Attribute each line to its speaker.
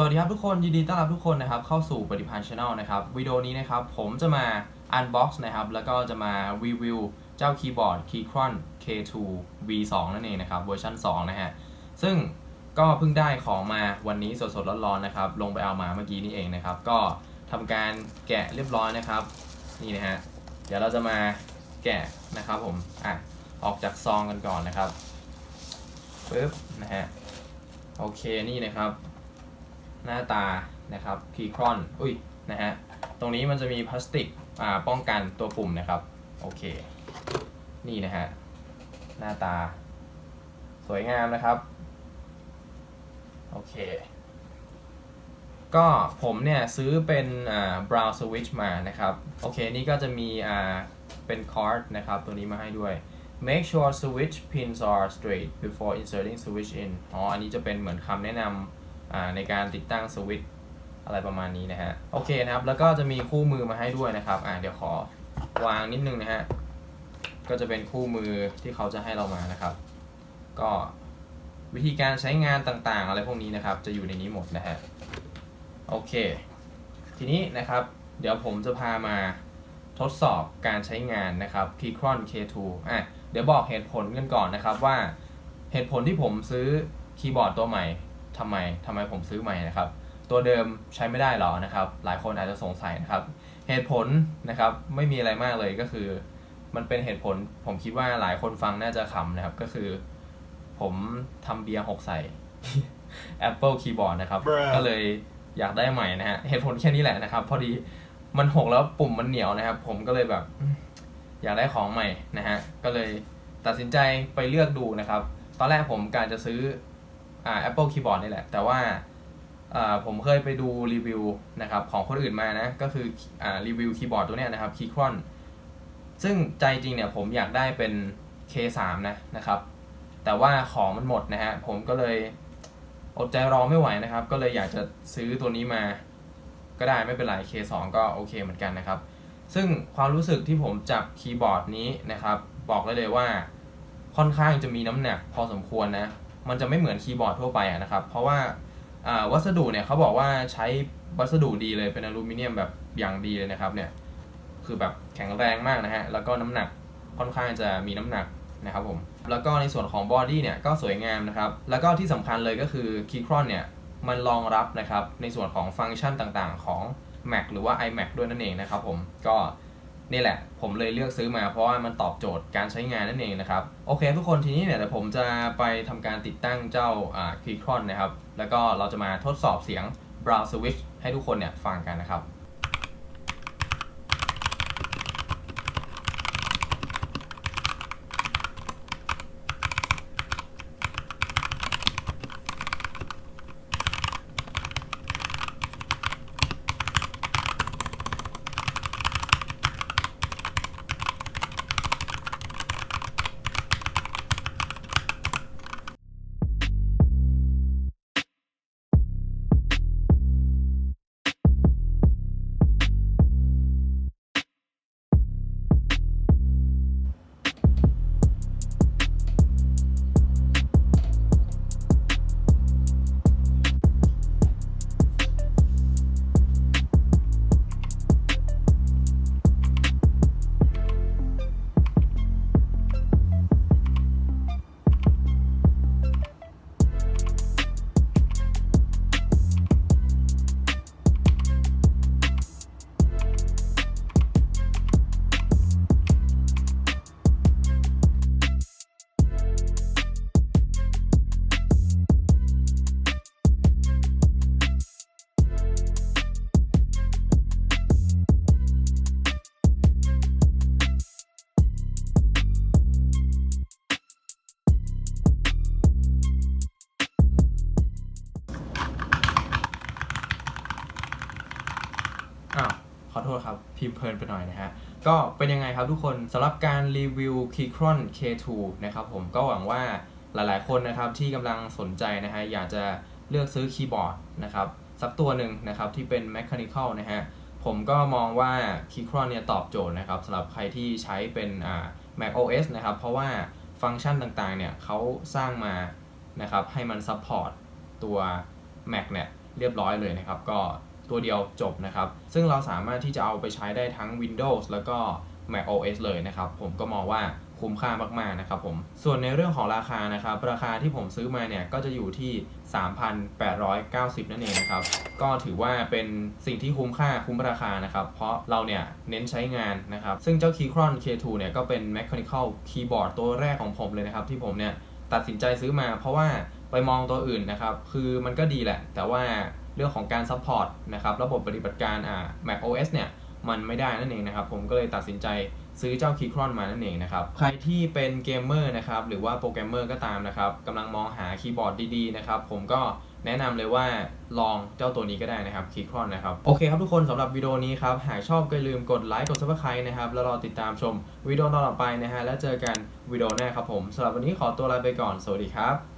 Speaker 1: สวัสดีครับทุกคนยินดีต้อนรับทุกคนนะครับเข้าสู่ปฏิพันธ์ช anel นะครับวิดีโอนี้นะครับผมจะมา unbox นะครับแล้วก็จะมารีวิวเจ้าคีย์บอร์ด Keychron K2 V2 นั่นเองนะครับเวอร์ชัน2นะฮะซึ่งก็เพิ่งได้ของมาวันนี้สดๆร้อนๆนะครับลงไปเอามาเมื่อกี้นี้เองนะครับก็ทำการแกะเรียบร้อยนะครับนี่นะฮะเดี๋ยวเราจะมาแกะนะครับผมอะออกจากซองกันก่อนนะครับปึ๊บนะฮะโอเคนี่นะครับ หน้าตานะครับคีครอนอุ้ยนะฮะตรงนี้มันจะมีพลาสติกอ่าป้องกันตัวปุ่มนะครับโอเค นี่นะฮะหน้าตา สวยงามนะครับ โอเค ก็ผมเนี่ยซื้อเป็นอ่า brown switch มานะครับ โอเค นี่ก็จะมีอ่าเป็นคอร์ดนะครับ ตัวนี้มาให้ด้วย make sure switch pins are straight before inserting switch in อ๋อ อันนี้จะเป็นเหมือนคำแนะนำ ในการติดตั้งสวิตช์อะไรประมาณนี้นะฮะโอเคนะครับ แล้วก็จะมีคู่มือมาให้ด้วยนะครับอ่าเดี๋ยวขอวางนิดนึงนะฮะก็จะเป็นคู่มือที่เขาจะให้เรามานะครับ ก็วิธีการใช้งานต่างๆ อะไรพวกนี้นะครับ จะอยู่ในนี้หมดนะฮะโอเค ทีนี้นะครับ เดี๋ยวผมจะพามาทดสอบการใช้งานนะครับ Keychron K2 อะเดี๋ยวบอกเหตุผลกันก่อนนะครับว่าเหตุผลที่ผมซื้อคีย์บอร์ดตัวใหม่ ทำไมทำไมผมซื้อใหม่นะครับ ตัวเดิมใช้ไม่ได้หรอนะครับ หลายคนอาจจะสงสัยนะครับ เหตุผลนะครับไม่มีอะไรมากเลยก็คือ มันเป็นเหตุผลผมคิดว่าหลายคนฟังน่าจะขำนะครับก็คือ ผมทำเบียร์หกใส่ Apple Keyboard นะครับ
Speaker 2: Bruh
Speaker 1: ก็เลยอยากได้ใหม่นะฮะเหตุผลแค่นี้แหละนะครับ พอดีมันหกแล้วปุ่มมันเหนียวนะครับ ผมก็เลยแบบอืมอยากได้ของใหม่นะฮะก็เลยตัดสินใจไปเลือกดูนะครับ ตอนแรกผมการจะซื้อ อ่า Apple Keyboard นี่แหละ แต่ว่าอ่าผมเคยไปดูรีวิวนะครับของคนอื่นมานะ ก็คืออ่ารีวิวคีย์บอร์ดตัวเนี้ยนะครับ Keychron ซึ่งใจจริงเนี่ยผมอยากได้เป็น K3 นะนะครับ แต่ว่าของมันหมดนะฮะ ผมก็เลยอดใจรอไม่ไหวนะครับ ก็เลยอยากจะซื้อตัวนี้มา ก็ได้ไม่เป็นไร K2 ก็โอเคเหมือนกันนะครับ ซึ่งความรู้สึกที่ผมจับคีย์บอร์ดนี้นะครับ บอกได้เลยว่าค่อนข้างจะมีน้ำหนักพอสมควรนะ มันจะไม่เหมือนคีย์บอร์ดทั่วไปนะครับ เพราะว่าวัสดุเนี่ยเขาบอกว่าใช้วัสดุดีเลยเป็นอลูมิเนียมแบบอย่างดีเลยนะครับเนี่ยคือแบบแข็งแรงมากนะฮะแล้วก็น้ำหนักค่อนข้างจะมีน้ำหนักนะครับผมแล้วก็ในส่วนของบอดี้เนี่ยก็สวยงามนะครับแล้วก็ที่สำคัญเลยก็คือ Keychron เนี่ยมันรองรับนะครับในส่วนของฟังก์ชันต่างๆของ Mac หรือว่า iMac ด้วยนั่นเองนะครับผมก็ นี่แหละ ผมเลยเลือกซื้อมาเพราะว่ามันตอบโจทย์การใช้งานนั่นเองนะครับ โอเคทุกคนทีนี้เนี่ยเดี๋ยวผมจะไปทำการติดตั้งเจ้าครีครอนนะครับ แล้วก็เราจะมาทดสอบเสียง Brown Switch ให้ทุกคนเนี่ยฟังกันนะครับ อโทษครับ พิมพ์เพลินไปหน่อยนะฮะ ก็เป็นยังไงครับทุกคนสำหรับการรีวิว Keychron K2 นะครับผมก็หวังว่าหลายๆคนนะครับที่กำลังสนใจนะฮะอยากจะเลือกซื้อคีย์บอร์ดนะครับสักตัวหนึ่งนะครับที่เป็น Mechanical นะฮะผมก็มองว่า Keychron เนี่ยตอบโจทย์นะครับสำหรับใครที่ใช้เป็นอ่า Mac OS นะครับเพราะว่าฟังก์ชันต่างๆเนี่ยเขาสร้างมานะครับให้มันซัพพอร์ตตัว Mac เนี่ยเรียบร้อยเลยนะครับ ก็ ตัวเดียวจบนะครับ ซึ่งเราสามารถที่จะเอาไปใช้ได้ทั้ง Windows แล้วก็ Mac OS เลยนะครับ ผมก็มองว่าคุ้มค่ามากๆนะครับผม ส่วนในเรื่องของราคานะครับ ราคาที่ผมซื้อมาเนี่ยก็จะอยู่ที่ 3,890 นั่นเองนะครับ ก็ถือว่าเป็นสิ่งที่คุ้มค่าคุ้มราคานะครับ เพราะเราเนี่ยเน้นใช้งานนะครับ ซึ่งเจ้า Keychron K2 เนี่ยก็เป็น Mechanical Keyboard ตัวแรกของผมเลยนะครับ ที่ผมเนี่ยตัดสินใจซื้อมาเพราะว่าไปมองตัวอื่นนะครับ คือมันก็ดีแหละ แต่ว่า เรื่องของการซัพพอร์ตนะครับระบบปฏิบัติการอ่า Mac OS เนี่ยมันไม่ได้นั่นเองนะครับ ผมก็เลยตัดสินใจซื้อเจ้า Keychron มานั่นเองนะครับ ใครที่เป็นเกมเมอร์นะครับหรือว่าโปรแกรมเมอร์ก็ตามนะครับกำลังมองหาคีย์บอร์ดดีๆนะครับผมก็แนะนำเลยว่าลองเจ้าตัวนี้ก็ได้นะครับ Keychron นะครับ โอเคครับทุกคนสำหรับวิดีโอนี้ครับ หากชอบก็อย่าลืมกดไลค์กด subscribe นะครับ แล้วรอติดตามชมวิดีโอต่อไปนะฮะแล้วเจอกันวิดีโอหน้าครับผมสำหรับวันนี้ขอตัวลาไปก่อนสวัสดีครับ